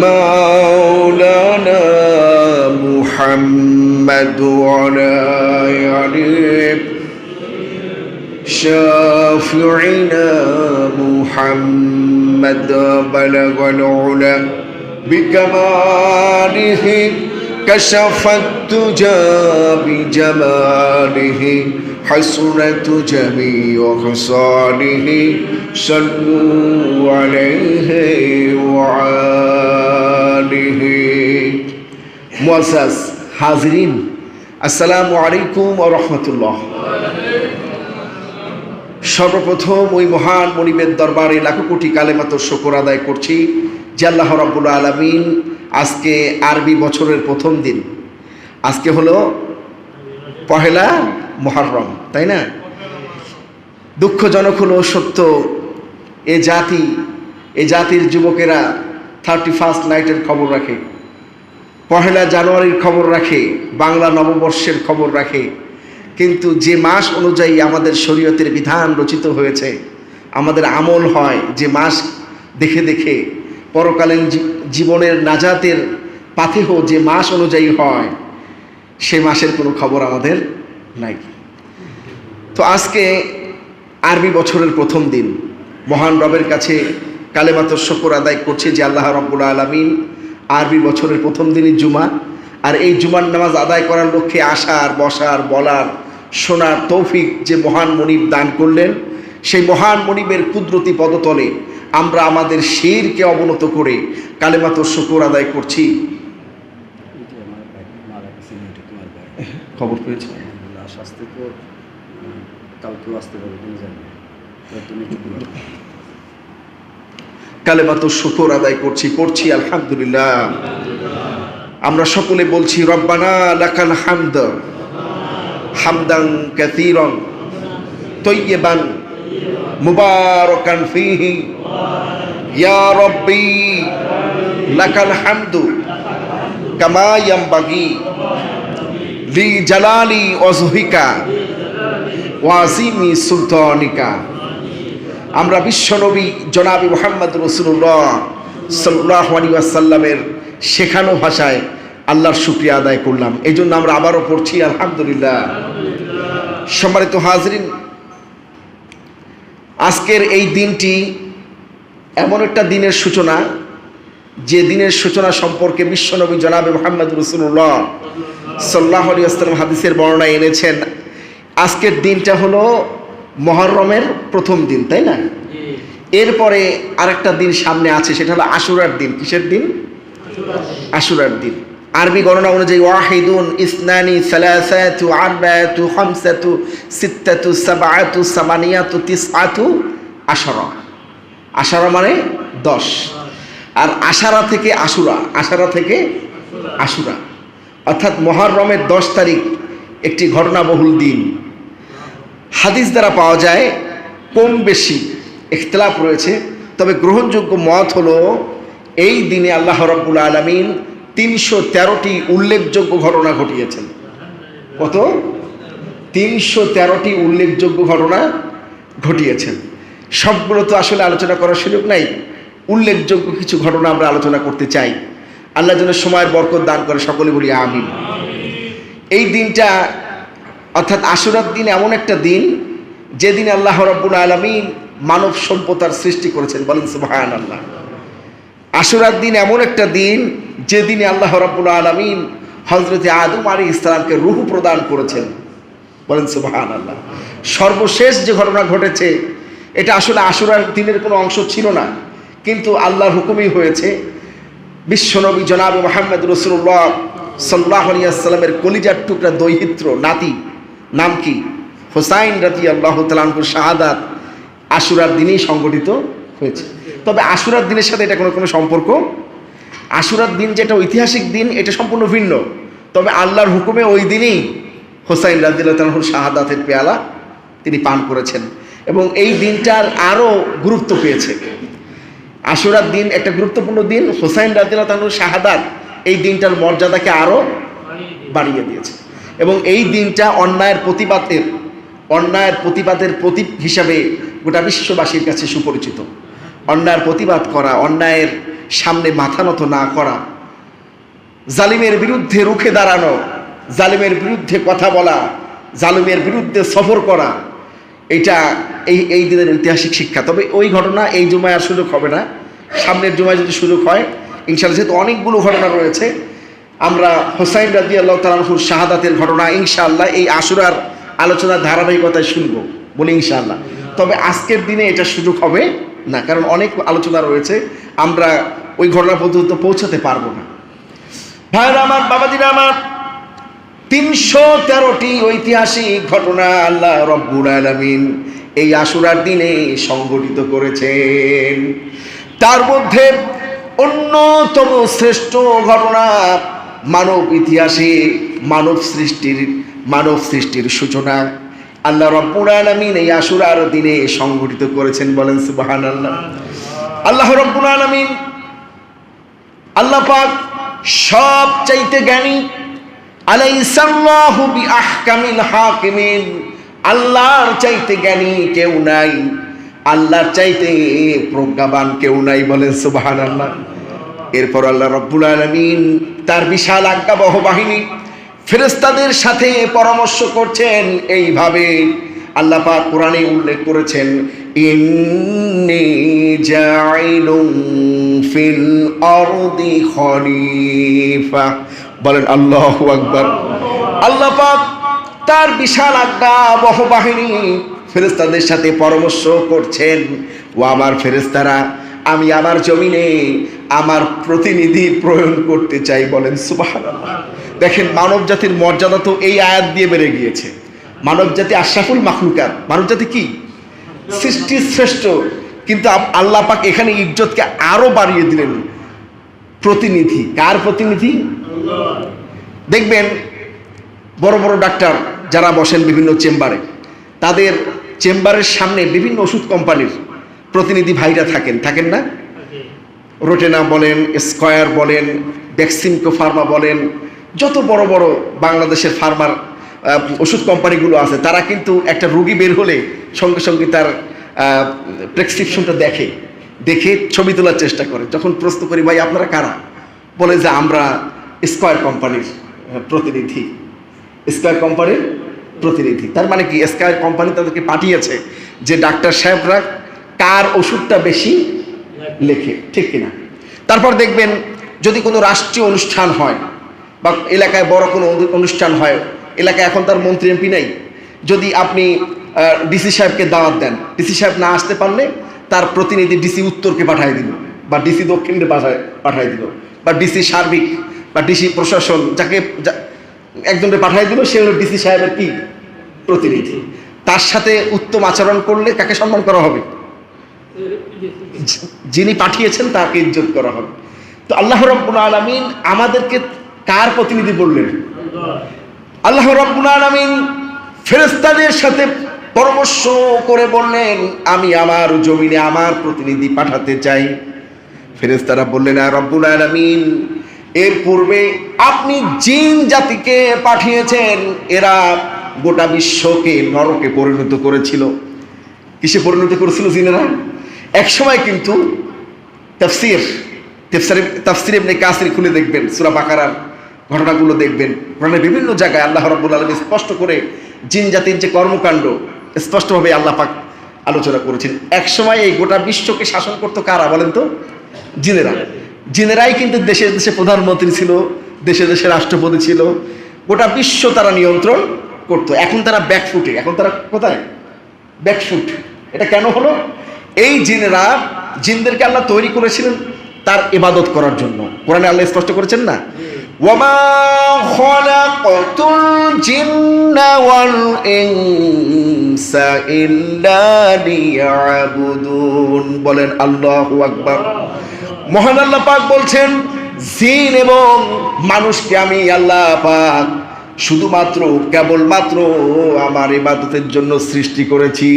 مولانا محمد وعلى آله شافعنا محمد بلغ العلا بكماله كشف الدجى بجماله حسنت جميع خصاله. صلوا عليه وعاله হাজরিন, আসসালামু আলাইকুম ওয়া রাহমাতুল্লাহ। সর্বপ্রথম ওই মহান মনিবের দরবারে লাখো কোটি কালেমাত শকর আদায় করছি যে আল্লাহ রাব্বুল আলামিন আজকে আরবি বছরের প্রথম দিন। আজকে হলো পহেলা মহরম তাই না? দুঃখজনক হলো সত্য, এ জাতি, এ জাতির যুবকেরা থার্টি ফার্স্ট নাইটের খবর রাখে, পহেলা জানুয়ারির খবর রাখে, বাংলা নববর্ষের খবর রাখে। কিন্তু যে মাস অনুযায়ী আমাদের শরীয়তের বিধান রচিত হয়েছে, আমাদের আমল হয় যে মাস দেখে দেখে, পরকালীন জীবনের নাজাতের পাথেহ যে মাস অনুযায়ী হয়, সে মাসের কোনো খবর আমাদের নাই। তো আজকে আরবি বছরের প্রথম দিন, মহান রবের কাছে কালেমাতর শকর আদায় করছে যে আল্লাহ রব্বুল আলমিন আরবি বছরের প্রথম দিনই জুমা আর এই জুমার নামাজ আদায় করার লক্ষ্যে আসার বসার বলার শোনার তৌফিক যে মহান মনিব দান করলেন সেই মহান মনিবের কুদরতি পদতলে আমরা আমাদের শিরকে অবনত করে কালেমাতর শকর আদায় করছি। খবর পেয়েছি? কালকেও আসতে পারবে তুমি জানি তুমি। কালেমাত শুকর আদায় করছি করছি, আলহামদুলিল্লাহ। আমরা সকলে বলছি, রব্বানা লাকাল হামদ, হামদান কাসীরান তৈয়বান মুবারাকান ফীহি, ইয়া রব্বি, লাকাল হামদু, কামা ইয়ামবাগি লি জালালি ওয়াজহিকা ওয়াজিমি সুলতানিকা। আমরা বিশ্বনবী জনাবি মোহাম্মদ রসুল্লাহ সাল্লাহ আলী শেখানো ভাষায় আল্লাহর শুক্রিয়া আদায় করলাম। এই জন্য আমরা আবারও পড়ছি, আলহামদুলিল্লাহ। সম্মানিত হাজরিন, আজকের এই দিনটি এমন একটা দিনের সূচনা, যে দিনের সূচনা সম্পর্কে বিশ্বনবী জনাবে মোহাম্মদ রসুল্লাহ সাল্লাহ আলী আসলাম হাদিসের বর্ণনায় এনেছেন। আজকের দিনটা হলো মহরমের প্রথম দিন তাই না? এরপরে আরেকটা দিন সামনে আছে সেটা হলো আশুরার দিন। কিসের দিন? আশুরার দিন। আরবি গণনা অনুযায়ী ওয়াহিদুন ইসনানি সালাসাতু আরবাতু খামসাতু সিত্তাতু সাবাআতু সামানিয়াতু তিসআতু আশারা। আশারা মানে দশ। আর আশারা থেকে আশুরা আশারা থেকে আশুরা। অর্থাৎ মহরমের দশ তারিখ একটি ঘটনাবহুল দিন। হাদিস দ্বারা পাওয়া যায় কম বেশি ইখতলাফ রয়েছে। তবে গ্রহণযোগ্য মত হলো, এই দিনে আল্লাহ রব্বুল আলমিন তিনশো তেরোটি উল্লেখযোগ্য ঘটনা ঘটিয়েছেন। কত? তিনশো তেরোটি উল্লেখযোগ্য ঘটনা ঘটিয়েছেন। সবগুলো তো আসলে আলোচনা করার সুযোগ নাই। উল্লেখযোগ্য কিছু ঘটনা আমরা আলোচনা করতে চাই। আল্লাহ যেন সময়ের বরকত দান করে সকলে বলি, আমিন। এই দিনটা অর্থাৎ আশুরার দিন এমন একটা দিন যেদিন আল্লাহ রব্বুল আলমিন মানব সভ্যতার সৃষ্টি করেছেন। বলেন সুবাহান আল্লাহ আশুরার দিন এমন একটা দিন যেদিনে আল্লাহ রব্বুল আলমিন হজরতে আদম আলী ইসলামকে রুহ প্রদান করেছেন। বলেন সুবাহান আল্লাহ সর্বশেষ যে ঘটনা ঘটেছে, এটা আসলে আশুরার দিনের কোনো অংশ ছিল না, কিন্তু আল্লাহর হুকুমই হয়েছে। বিশ্বনবী জনাব মোহাম্মদ রসুল্লাহ সাল্লাহ আলিয়াল্লামের কলিজার টুকরা দৈহিত্র, নাতি নাম কি? হোসাইন রাতি আল্লাহ তালানপুর শাহাদাত আশুরার দিনেই সংগঠিত হয়েছে। তবে আশুরার দিনের সাথে এটা কোনো কোনো সম্পর্ক? আশুরার দিন যেটা ঐতিহাসিক দিন, এটা সম্পূর্ণ ভিন্ন। তবে আল্লাহর হুকুমে ওই দিনই হোসাইন রাজিল্লাহ তালাহুর শাহাদাতের পেয়ালা তিনি পান করেছেন এবং এই দিনটার আরও গুরুত্ব পেয়েছে। আশুরার দিন একটা গুরুত্বপূর্ণ দিন, হোসাইন রাজিল্লাহ তালাহুর শাহাদাত এই দিনটার মর্যাদাকে আরও বাড়িয়ে দিয়েছে। এবং এই দিনটা অন্যায়ের প্রতিবাদের অন্যায়ের প্রতিবাদের প্রতীক হিসাবে গোটা বিশ্ববাসীর কাছে সুপরিচিত। অন্যায়ের প্রতিবাদ করা, অন্যায়ের সামনে মাথা নত না করা, জালিমের বিরুদ্ধে রুখে দাঁড়ানো, জালিমের বিরুদ্ধে কথা বলা, জালিমের বিরুদ্ধে সফর করা, এটা এই এই দিনের ঐতিহাসিক শিক্ষা। তবে ওই ঘটনা এই জুমায় আর সুযোগ হবে না। সামনের জুমায় যদি সুযোগ হয় ইনশাল্লাহ যেহেতু অনেকগুলো ঘটনা রয়েছে আমরা হোসাইন রাজি আল্লাহ তালাহুর শাহাদাতের ঘটনা ইনশাআল্লাহ এই আশুরার আলোচনার ধারাবাহিকতায় শুনব, বলি ইনশাআল্লাহ। তবে আজকের দিনে এটা সুযোগ হবে না, কারণ অনেক আলোচনা রয়েছে, আমরা ওই ঘটনা পর্যন্ত পৌঁছাতে পারব না। ভাইরা আমার, বাবাজিরা আমার, তিনশো তেরোটি ঐতিহাসিক ঘটনা আল্লাহ রব্বুল আলমিন এই আশুরার দিনে সংগঠিত করেছেন। তার মধ্যে অন্যতম শ্রেষ্ঠ ঘটনা মানব ইতিহাসে মানব সৃষ্টির মানব সৃষ্টির সূচনা। আল্লাহ রব্বুল আলমিন এই আশুরার দিনে সংগঠিত করেছেন বলেন সুবাহান আল্লাহ আল্লাহ রব্বুল আলমিন আল্লাহ পাক সব চাইতে জ্ঞানী, আলাইসাল্লাহু বিআহকামিল হাকিমিন। আল্লাহর চাইতে জ্ঞানী কেউ নাই, আল্লাহর চাইতে প্রজ্ঞাবান কেউ নাই বলেন সুবহানাল্লাহ। এরপর আল্লাহ রব্বুল আলমিন তার বিশাল আজ্ঞাবহ বাহিনী ফেরেশতাদের সাথে পরামর্শ করছেন এইভাবে আল্লাহ পাক কোরআনে উল্লেখ করেছেন ফিল বলেন, আল্লাহু আকবার। আল্লাহ পাক তার বিশাল আজ্ঞা বহ বাহিনী ফেরেস্তাদের সাথে পরামর্শ করছেন, ও আমার ফেরেস্তারা আমি আমার জমিনে আমার প্রতিনিধি প্রয়োগ করতে চাই বলেন, সুবহানাল্লাহ। দেখেন মানব জাতির মর্যাদা তো এই আয়াত দিয়ে বেড়ে গিয়েছে। মানব জাতি আশরাফুল মাখলুকাত। মানব জাতি কি? সৃষ্টি শ্রেষ্ঠ, কিন্তু আল্লাহ পাক এখানে ইজ্জতকে আরও বাড়িয়ে দিলেন। প্রতিনিধি। কার প্রতিনিধি? দেখবেন, বড় বড় ডাক্তার যারা বসেন বিভিন্ন চেম্বারে, তাদের চেম্বারের সামনে বিভিন্ন ওষুধ কোম্পানির প্রতিনিধি ভাইরা থাকেন থাকেন না? রোটেনা বলেন, স্কয়ার বলেন, ভ্যাকসিনকো ফার্মা বলেন, যত বড় বড় বাংলাদেশের ফার্মার ওষুধ কোম্পানিগুলো আছে, তারা কিন্তু একটা রুগী বের হলে সঙ্গে সঙ্গে তার প্রেসক্রিপশনটা দেখে দেখে ছবি তোলার চেষ্টা করে। যখন প্রশ্ন করি, ভাই, আপনারা কারা? বলে যে, আমরা স্কয়ার কোম্পানির প্রতিনিধি। স্কয়ার কোম্পানির প্রতিনিধি। তার মানে কি, স্কয়ার কোম্পানি তাদেরকে পাঠিয়েছে যে ডাক্তার সাহেবরা কার ওষুধটা বেশি লেখে, ঠিক কিনা? তারপর দেখবেন যদি কোনো রাষ্ট্রীয় অনুষ্ঠান হয় বা এলাকায় বড় কোনো অনুষ্ঠান হয়, এলাকায় এখন তার মন্ত্রী এমপি নাই, যদি আপনি ডিসি সাহেবকে দাওয়াত দেন, ডিসি সাহেব না আসতে পারলে তার প্রতিনিধি ডিসি উত্তরকে পাঠিয়ে দিল বা ডিসি দক্ষিণকে পাঠায়, পাঠিয়ে দিল বা ডিসি সার্বিক বা ডিসি প্রশাসন যাকে একজনকে পাঠিয়ে দিল, সে হলো ডিসি সাহেবের কি? প্রতিনিধি। তার সাথে উত্তম আচরণ করলে কাকে সম্মান করা হবে? যিনি পাঠিয়েছেন তাকে ইজ্জত করা হবে। তো আল্লাহ রব্বুল আলমিন আমাদেরকে কার প্রতিনিধি বললেন? আল্লাহ রব্বুল আলমিন ফেরেস্তাদের সাথে পরামর্শ করে বললেন, আমি আমার জমিনে আমার প্রতিনিধি পাঠাতে চাই। ফেরেস্তারা বললেন রব্বুল আলমিন, এর পূর্বে আপনি জিন জাতিকে পাঠিয়েছেন, এরা গোটা বিশ্বকে নরকে পরিণত করেছিল। কিসে পরিণত করেছিল জিনেরা? এক সময় কিন্তু তাফসির তাফসির তাফসির এমনি কাসির খুলে দেখবেন, সূরা বাকারার ঘটনাগুলো দেখবেন। কোরআনের বিভিন্ন জায়গায় আল্লাহ রাব্বুল আলামিন স্পষ্ট করে জিন জাতির যে কর্মকাণ্ড, স্পষ্টভাবে আল্লাহ পাক আলোচনা করেছেন। এক সময় এই গোটা বিশ্বকে শাসন করতো কারা বলেন তো? জিনেরা। জিনেরাই কিন্তু দেশে দেশে প্রধানমন্ত্রী ছিল দেশে দেশে রাষ্ট্রপতি ছিল। গোটা বিশ্ব তারা নিয়ন্ত্রণ করতো। এখন তারা ব্যাকফুটে এখন তারা কোথায়? ব্যাকফুট এটা কেন হলো? এই জিনেরা, জিনদেরকে আল্লাহ তৈরি করেছিলেন তার ইবাদত করার জন্য। কোরআনে আল্লাহ স্পষ্ট করেছেন না? বলেন, আল্লাহু আকবার। মহান আল্লাহ পাক বলছেন, জিন এবং মানুষকে আমি আল্লাহ পাক শুধুমাত্র, কেবলমাত্র আমার ইবাদতের জন্য সৃষ্টি করেছি।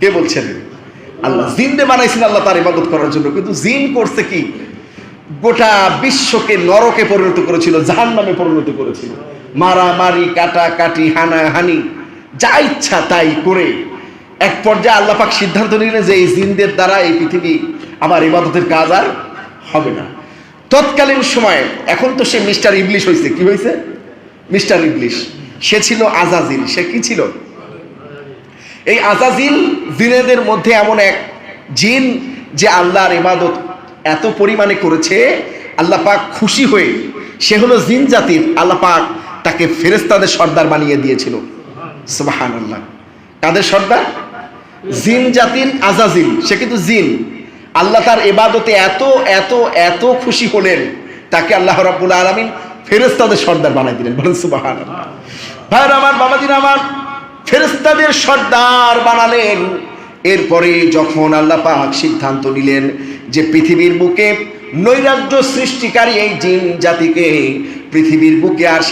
কে বলছেন? আল্লাহ জিনরে বানাইছেন আল্লাহ তার ইবাদত করার জন্য। কিন্তু জিন করছে কি? গোটা বিশ্বকে নরকে পরিণত করেছিল জাহান নামে পরিণত করেছিল। মারামারি কাটা কাটি হানা হানি যা ইচ্ছা তাই করে। এক পর্যায়ে আল্লাহ পাক সিদ্ধান্ত নিলেন যে এই জিনদের দ্বারা এই পৃথিবী আমার ইবাদতের কাজ আর হবে না। তৎকালীন সময়ে, এখন তো সে মিস্টার ইবলিশ হয়েছে কি হয়েছে মিস্টার ইবলিশ। সে ছিল আজাজিল। সে কি ছিল? এই আজাজিল জিনেদের মধ্যে এমন এক জিন যে আল্লাহর ইবাদত এত পরিমাণে করেছে, আল্লাহ পাক খুশি হয়ে সে হলো জিন জাতির আল্লাহ পাক তাকে ফেরেস্তাদের সর্দার বানিয়ে দিয়েছিল। সুবাহান আল্লাহ কাদের সর্দার? জিন জাতির আজাজিল, সে কিন্তু জিন। আল্লাহ তার এবাদতে এত এত এত খুশি হলেন, তাকে আল্লাহ রাব্বুল আলামিন ফেরেস্তাদের সর্দার বানিয়ে দিলেন। বলেন সুবাহান আল্লাহ ভাইর আমার, বাবাজির আমার ফেরেস্তাদের সর্দার বানালেন। এরপরে যখন আল্লাহ পাক সিদ্ধান্ত নিলেন যে পৃথিবীর বুকে নৈরাজ্য সৃষ্টিকারী এই জিন জাতিকে পৃথিবীর বুকে আর